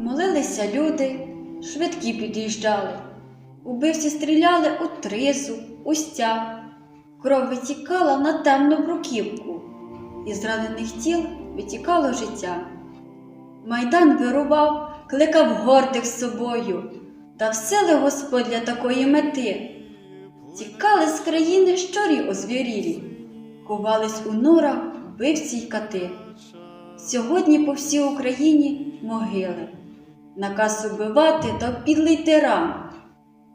Билися люди, швидкі під'їжджали. Убивці стріляли у тризу, у стяг. Кров витікала на темну бруківку, із ранених тіл витікало життя. Майдан вирував, кликав гордих з собою, та всили Господь для такої мети. Тікали з країни щорі озвірілі, ховались у норах вбивці й кати. Сьогодні по всій Україні могили, наказ убивати та підлий тиран,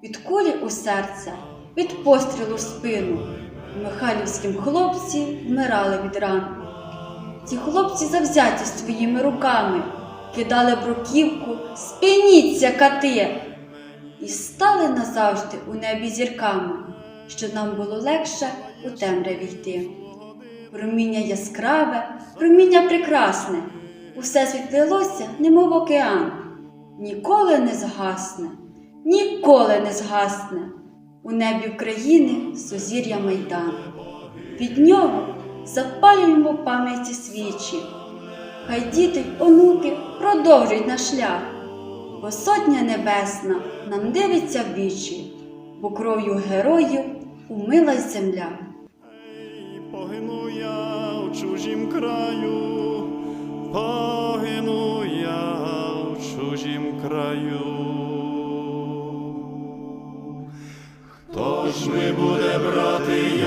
від кулі у серце, від пострілу в спину. Михайлівським хлопці вмирали від ран. Ці хлопці завзяті своїми руками, кидали бруківку, спиніться кати, і стали назавжди у небі зірками, щоб нам було легше у темряві йти. Проміння яскраве, проміння прекрасне, усе світлилося, немов океан, ніколи не згасне, ніколи не згасне. У небі України сузір'я Майдан. Від нього запалюємо пам'яті свічі. Хай діти й онуки продовжують наш шлях, бо сотня небесна нам дивиться в вічі, бо кров'ю героїв умилась земля. Погину я у чужім краю, у чужім краю. Хто ж ми буде брати